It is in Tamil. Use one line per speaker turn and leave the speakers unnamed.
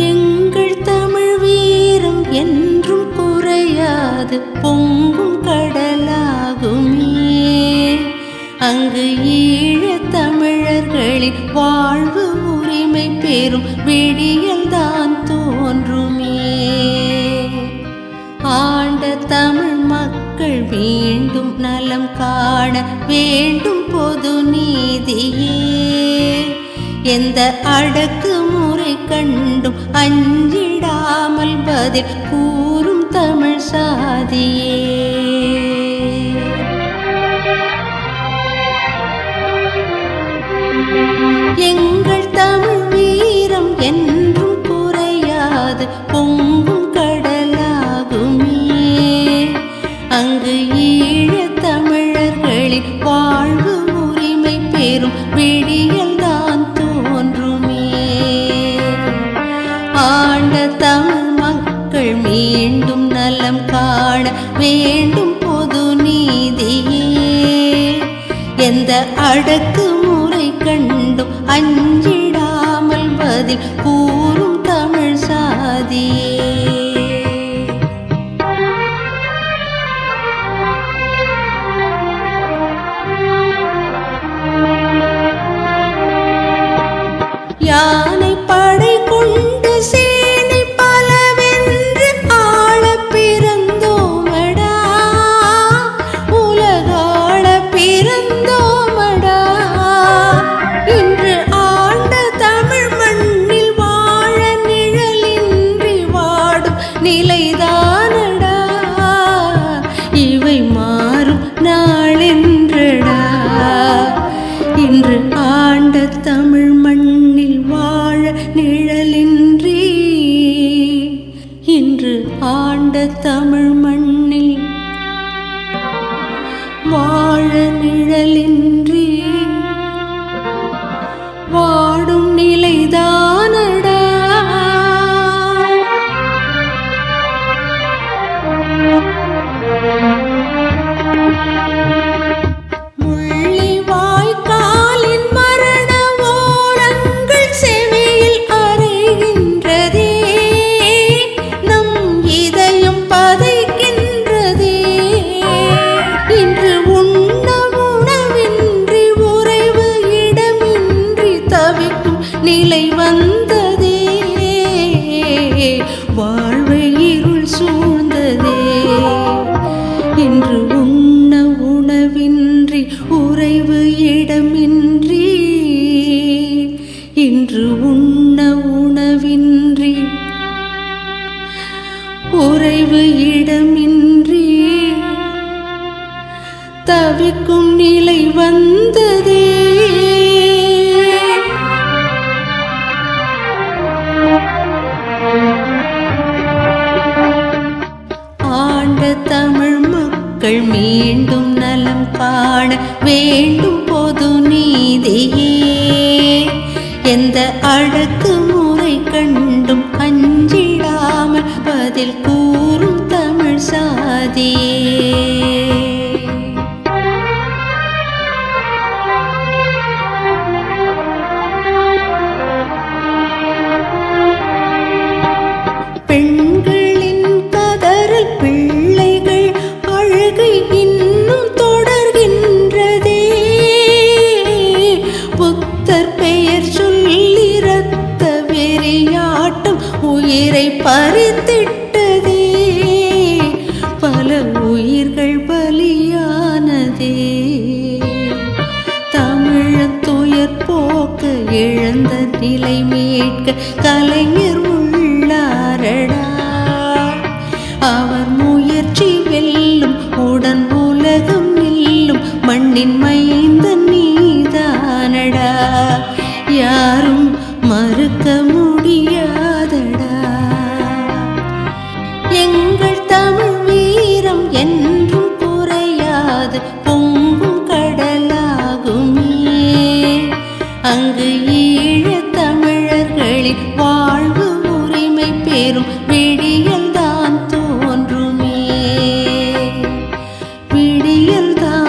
எங்கள் தமிழ் வீரம் என்றும் குறையாது பொங்கும் கடலாகுமே. அங்கு ஈழ தமிழர்களின் வாழ்வு உரிமை பெறும் விடியல்தான் தோன்றுமே. ஆண்ட தமிழ் மக்கள் வேண்டும் நலம் காண வேண்டும் பொது நீதியே. எந்த அடக்கு கண்டும் அஞ்சிடாமல் பதில் கூறும் தமிழ் சாதியே. எங்கள் தமிழ் வீரம் என்றும் குறையாது பொங்கும் கடலாகுமே. அங்கு ஈழ தமிழர்களின் வாழ்வு உரிமை பெறும் விடியல்தான் ஆண்ட தமிழ் மக்கள் மீண்டும் நலம் காண வேண்டும் பொது நீதியே. எந்த அடக்கு முறை கண்டும் அஞ்சிடாமல் பதில் கூறும் தமிழ் சாதியே. வாழ நிழலின்றி தவிக்கும் நிலை வந்ததே. ஆண்ட தமிழ் மக்கள் மீண்டும் நலம் காண வேண்டும் பொது நீதியே. எந்த அழகு முறை கண்டும் அஞ்சிடாமல் பதில் கூறும் தமிழ் சாதியே. நிலை மீட்க கலைஞர் உள்ளாரடா. அவர் முயற்சி வெல்லும் உடன் உலகம் நில்லும் மண்ணின் மைய ஈழத் தமிழர்களின் வாழ்வு உரிமை பெறும் விடியல்தான் தோன்றுமே. விடியல்தான்